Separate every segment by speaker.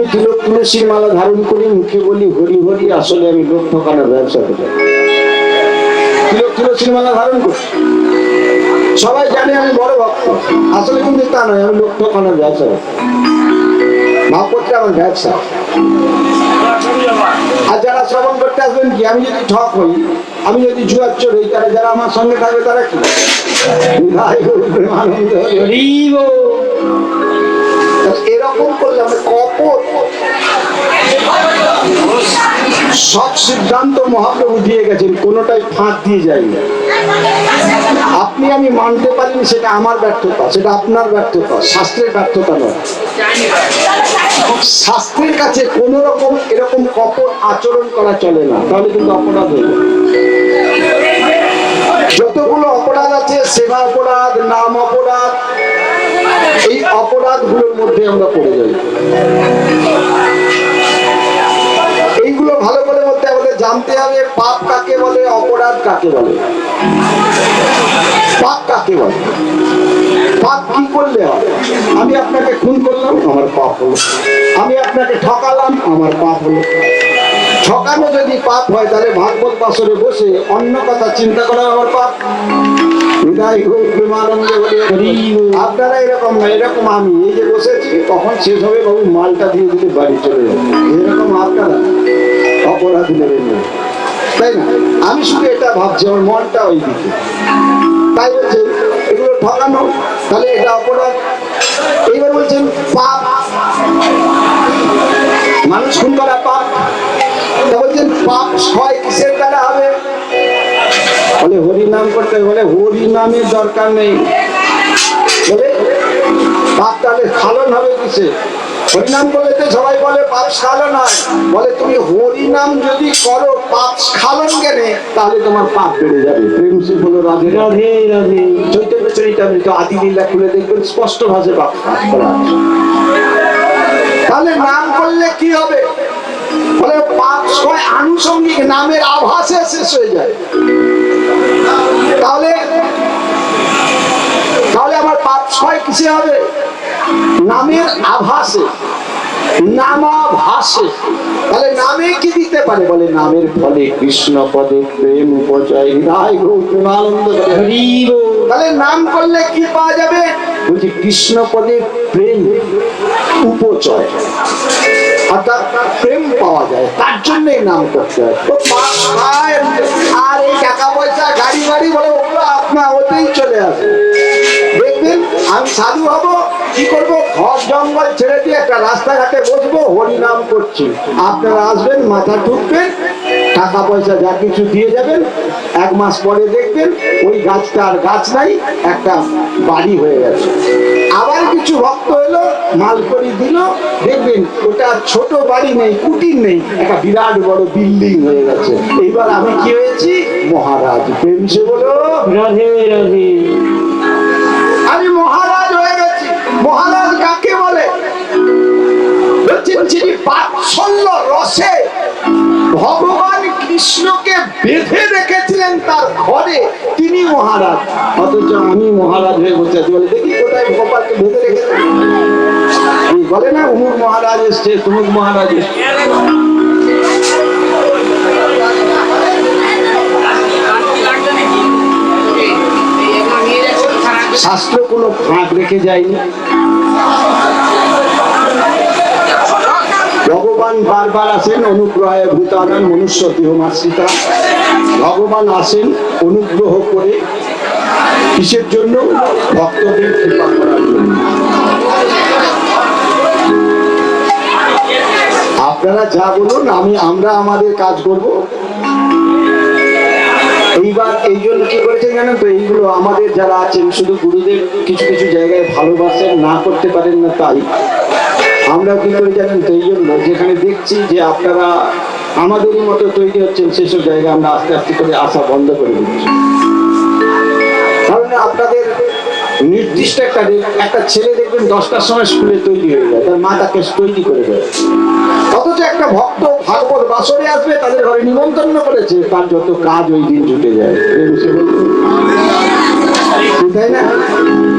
Speaker 1: আমি তিলক তুলসীর মালা ধারণ করি মুখে বলি হরি হরি আসলে আমি লোক ঠকানোর ব্যবসা করি। তিলক তুলসীর মালা ধারণ করি? সবাই জানে আমি বড় ভক্ত। আসলে কিন্তু তা নয় আমি লোক ঠকানোর ব্যবসা করি। করতে আমার ব্যবসা। আর যারা শ্রবণ করতে আসবেন কি আমি যদি ঠক হই আমি যদি জুয়ার চোর হই তাহলে যারা আমার সঙ্গে থাকবে তারা কি? এরকম করলে আমরা কপট সব সিদ্ধান্ত মহাপ্রভু দিয়ে গেছেন, কোনোটাই ফাঁক দিয়ে যায়নি। আপনি আমি মানতে পারিনি, সেটা আমার ব্যর্থতা, সেটা আপনার ব্যর্থতা, শাস্ত্রের ব্যর্থতা নয়। শাস্ত্রের কাছে কোন রকম এরকম কপট আচরণ করা চলে না, তাহলে কিন্তু অপরাধ হয়ে যতগুলো অপরাধ আছে, সেবা অপরাধ, নাম অপরাধ, এই অপরাধগুলোর মধ্যে আমরা পড়ে যাই। এইগুলো ভালো করে মধ্যে আমাদের জানতে হবে পাপ কাকে বলে অপরাধ কাকে বলে? পাপ কাকে বলে? পাপ কি করলে হবে? আমি আপনাকে খুন করলাম আমার পাপ হলো। আমি আপনাকে ঠকালাম আমার পাপ হলো। ঠকানো যদি পাপ হয় তাহলে ভাগবত বাসরে বসে অন্য কথা চিন্তা করা আমার পাপ। আপনারা এরকম না এরকম আমি এই যে বসেছি কখন শেষ হবে বাবু মালটা দিয়ে দিলে বাড়ি চলে যাবে। এরকম আপনারা। অপরাধী নেবেন না তাই না? আমি শুধু এটা ভাবছি, আমার মনটা ওই দিকে তাই বলছেন এগুলো ঠকানো, তাহলে এটা অপরাধ। এইবার বলছেন, পাপ। মানুষ খুন করা পাপ। বলছেন, পাপ হয় কিসের দ্বারা হবে? বলে হরি নাম করতে বলে হরি নামের দরকার নেই। বলে, পাপ তাহলে খালন হবে কিসে হরিনাম করলে তো সবাই বলে পাপ স্খালন হয় বলে তুমি হরিনাম যদি করো পাপ স্খালন কেনে তাহলে তোমার পাপ বেড়ে যাবে। প্রেম সে বলো রাধে রাধে। রাধে চৈতন্য চরিতামৃত আদি লীলা খুলে দেখবেন স্পষ্ট ভাষায় পাপ করা তাহলে নাম করলে কি হবে? বলে পাপ ছয় আনুষঙ্গিক নামের আভাসে শেষ হয়ে যায়। তাহলে তাহলে আমার পাপ ছয় কিসে হবে? নামের আভাসে নামাভাসে। তাহলে নামে কি দিতে পারে? বলে নামের ফলে কৃষ্ণ পদে প্রেম উপজয় হৃদয়। তাহলে নাম করলে কি পাওয়া যাবে? বলছি কৃষ্ণ পদে প্রেম উপচয় অর্থাৎ প্রেম পাওয়া যায় তার জন্যই নাম করতে হয়। আর এই টাকা পয়সা গাড়ি বাড়ি বলে ওগুলো আপনার ওতেই চলে আসে। দেখবেন আমি সাধু হব কি করব? ঘর জঙ্গল ছেড়ে দিয়ে একটা রাস্তাঘাটে বসবো, হরিনাম করছি। আপনারা আসবেন, মাথা ঠুকবেন টাকা পয়সা যা কিছু দিয়ে যাবেন, এক মাস পরে দেখবেন ওই গাছটা আর গাছ নাই, একটা বাড়ি হয়ে গেছে। আবার কিছু ভক্ত এলো, মাল মালকড়ি দিল, দেখবেন ওটা ছোট বাড়ি নেই, কুটির নেই, একটা বিরাট বড় বিল্ডিং হয়ে গেছে। এইবার আমি কি হয়েছি? মহারাজ প্রেম সে বলো, রাধে রাধে। বাৎসল্য রসে ভগবান কৃষ্ণকে বেঁধে রেখেছিলেন তার ঘরে। তিনি মহারাজ। অথচ আমি মহারাজ হয়ে বসে আছি। বলে, দেখি কোথায় গোপালকে বেঁধে রেখেছেন? বলে, না অমুক মহারাজ এসছে তুমুক মহারাজ শাস্ত্র কোনো ফাঁক রেখে যায়নি। ভগবান বারবার আসেন অনুগ্রহে ভূতানন মনুষ্য দেহমাশ্রিতা ভগবান আসেন অনুগ্রহ করে কিসের জন্য? ভক্তদের কৃপা করার জন্য। আপনারা যা বলুন, আমি, আমরা আমাদের কাজ করব। এইবার এই জন্য কি করেছেন জানেন তো? এইগুলো আমাদের যারা আছেন, শুধু গুরুদেব কিছু কিছু জায়গায় ভালোবাসেন, না করতে পারেন না তাই। আমরা কি করে জানেন তো, এই জন্য যেখানে দেখছি যে আপনারা আমাদেরই মতো তৈরি হচ্ছেন, সেসব জায়গায় আমরা আস্তে আস্তে করে আসা বন্ধ করে দিচ্ছি। কারণ আপনাদের নির্দিষ্ট একটা একটা ছেলে দেখবেন দশটার সময় স্কুলে তৈরি হয়ে যায়, তার মা তাকে তৈরি করে দেয়। অথচ একটা ভক্ত ভাগবত বাসরে আসবে, তাদের ঘরে নিমন্ত্রণ করেছে, তার যত কাজ ওই দিন জুটে যায়। তাই না?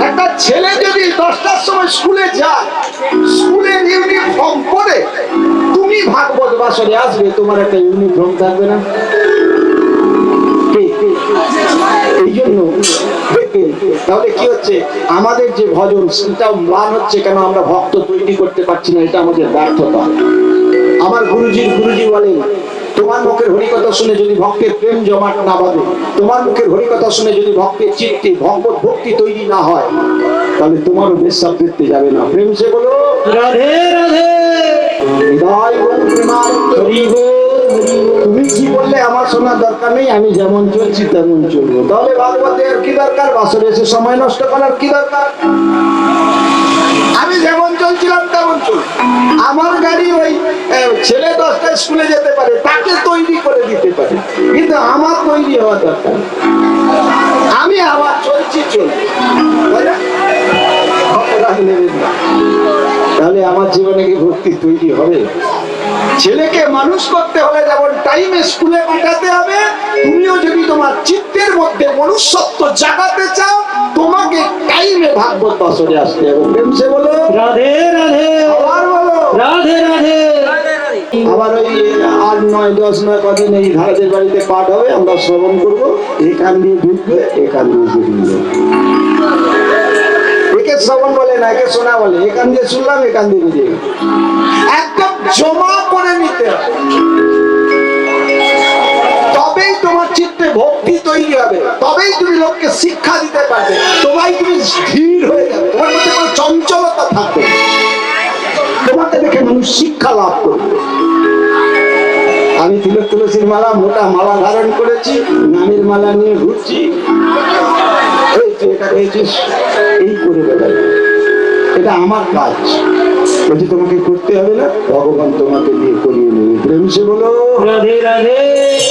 Speaker 1: একটা ছেলে যদি দশটার সময় স্কুলে যায়, স্কুলে বাসরে আসবে, তোমার একটা ইউনিফর্ম থাকবে না? এই জন্য তাহলে কি হচ্ছে? আমাদের যে ভজন হচ্ছে কেন আমরা ভক্ত তৈরি করতে পারছি না, এটা আমাদের ব্যর্থতা। আমার গুরুজির গুরুজি বলেন, তোমার মুখের হরিকথা শুনে যদি ভক্তের প্রেম জমাট না বাঁধে, তোমার মুখের হরিকথা শুনে যদি ভক্তের চিত্তে ভগবত ভক্তি তৈরি না হয়, তাহলে তোমারও বিশ্বাস ফিরতে যাবে না। প্রেম সে বলো,
Speaker 2: রাধে রাধে।
Speaker 1: তুমি কি বললে? আমার শোনার দরকার নেই, আমি যেমন চলছি তেমন চলবো। তাহলে ভাগবতে আর কি দরকার? বাসরে এসে সময় নষ্ট করার কি দরকার? আমি যেমন চলছিলাম তেমন চল আমার গাড়ি ওই ছেলে দশটা স্কুলে যেতে পারে, তাকে তৈরি করে দিতে পারে। কিন্তু আমার তৈরি হওয়া দরকার আমি আবার চলছি চল তাহলে আমার জীবনে কি ভক্তি তৈরি হবে? ছেলেকে মানুষ করতে হলে যেমন টাইমে স্কুলে পাঠাতে হবে তুমিও যদি তোমার চিত্তের মধ্যে মনুষ্যত্ব জাগাতে চাও তোমাকে টাইমে ভাগবত বাসরে আসতে হবে। প্রেম সে বলো।
Speaker 2: রাধে রাধে।
Speaker 1: আবার বলো।
Speaker 2: রাধে রাধে।
Speaker 1: আবার ওই আট নয় দশ নয় কদিন এই ধারাদের বাড়িতে পাঠ হবে আমরা শ্রবণ করব। এখান দিয়ে ঢুকবে এখান দিয়ে বেরিয়ে একে শোনা বলে, এখান দিয়ে শুনলাম, এখান দিয়ে গেল। একদম জমা করে নিতে তবেই তোমার চিত্তে ভক্তি তৈরি হবে, তবেই তুমি লোককে শিক্ষা দিতে পারবে তোমায় তুমি হয়ে যাবে, তোমার মধ্যে কোনো চঞ্চলতা থাকবে তোমাকে দেখে মানুষ শিক্ষা লাভ করবে। আমি তিলক তুলসীর মালা, মোটা মালা ধারণ করেছি, নামের মালা নিয়ে ঘুরছি। এই এই করে বেড়াই এটা আমার কাজ। বলছি, তোমাকে করতে হবে না, ভগবান তোমাকে বিয়ে করিয়ে নেবে। প্রেম সে বলো
Speaker 2: রাধে রাধে।